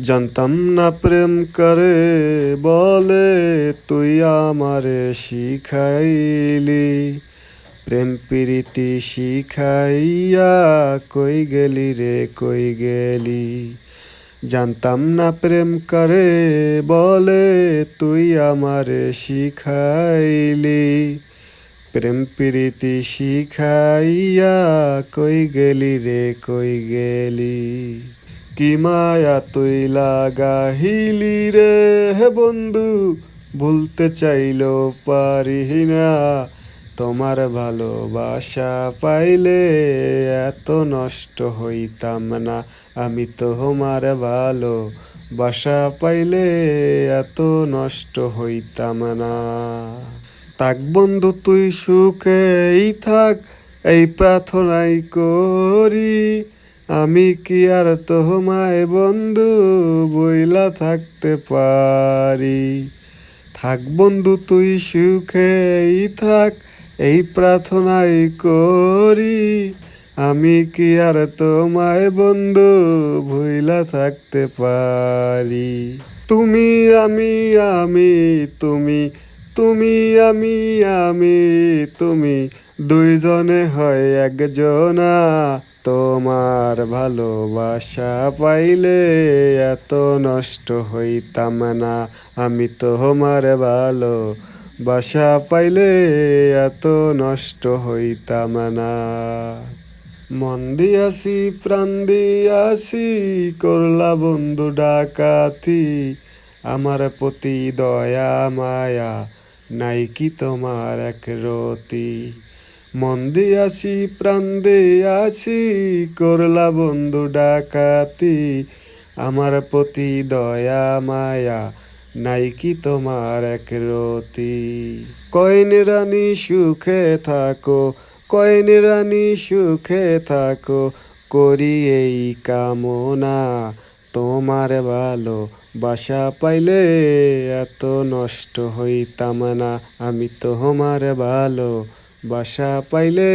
জানতাম না প্রেম করে বলে, তুই আমারে শিখাইলি। প্রেম প্রীতি শিখাইয়া কই গেলি রে, কই গেলি? জানতাম না প্রেম করে বলে, তুই আমারে শিখাইলি। প্রেম প্রীতি শিখাইয়া কই গেলি রে, কই গেলি? কি মায়া তুই লাগাহিলি রে? হে বন্ধু, ভুলতে চাইল পারি না। তোমার ভালোবাসা পাইলে এত নষ্ট হইতাম না। আমি তোমার ভালো বাসা পাইলে এত নষ্ট হইতাম না। তাক বন্ধু, তুই সুখেই থাক, এই প্রার্থনাই করি। আমি কি আর তোমায় বন্ধু বইলা থাকতে পারি? থাক বন্ধু, তুই সুখেই থাক, এই প্রার্থনাই করি। আমি কি আর তোমায় বন্ধু ভুইলা থাকতে পারি? তুমি আমি আমি, তুমি তুমি, আমি আমি, তুমি দুইজনে হয় একজনা, তোমার ভালোবাসা পাইলে এত নষ্ট হইতাম না। আমি তোমার ভালো বাসা পাইলে এত নষ্ট হইতাম না। মন দিয়াছি, প্রাণ দিয়াছি, করলা বন্ধু ডাকাতি, আমার প্রতি দয়া, মায়া, নাই কি তোমার এক রতি? মন দিয়াছি, প্রাণ দিয়াছি, করলা বন্ধু ডাকাতি। আমার প্রতি দয়া, মায়া নাই কি তোমার এক রতি। কয়েন রানী, সুখে থাকো কয়েন রানী, সুখে থাকো, করি এই কামনা। তোমার ভালো বাসা পাইলে এত নষ্ট হইতাম না, আমি তোমার ভালো বাসা পাইলে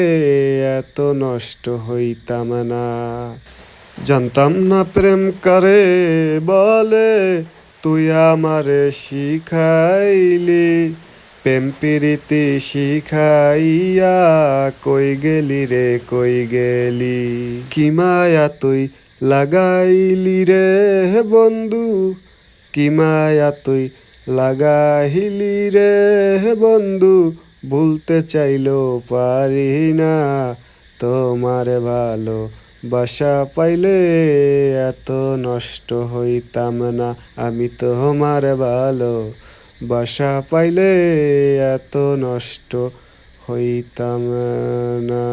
এত নষ্ট হইতাম না। জানতাম না প্রেম করে বলে, তুই আমারে শিখাইলি। প্রেম প্রীতি শিখাইয়া কই গেলি রে, কই গেলি? কি মায়া তুই লাগাইলি রে বন্ধু? কি মায়া তুই লাগাইলি রে বন্ধু? ভুলতে চাইলো পারি না। তোমার ভালো বাসা পাইলে এত নষ্ট হইতাম না। আমি তোমার ভালো বাসা পাইলে এত নষ্ট হইতাম না।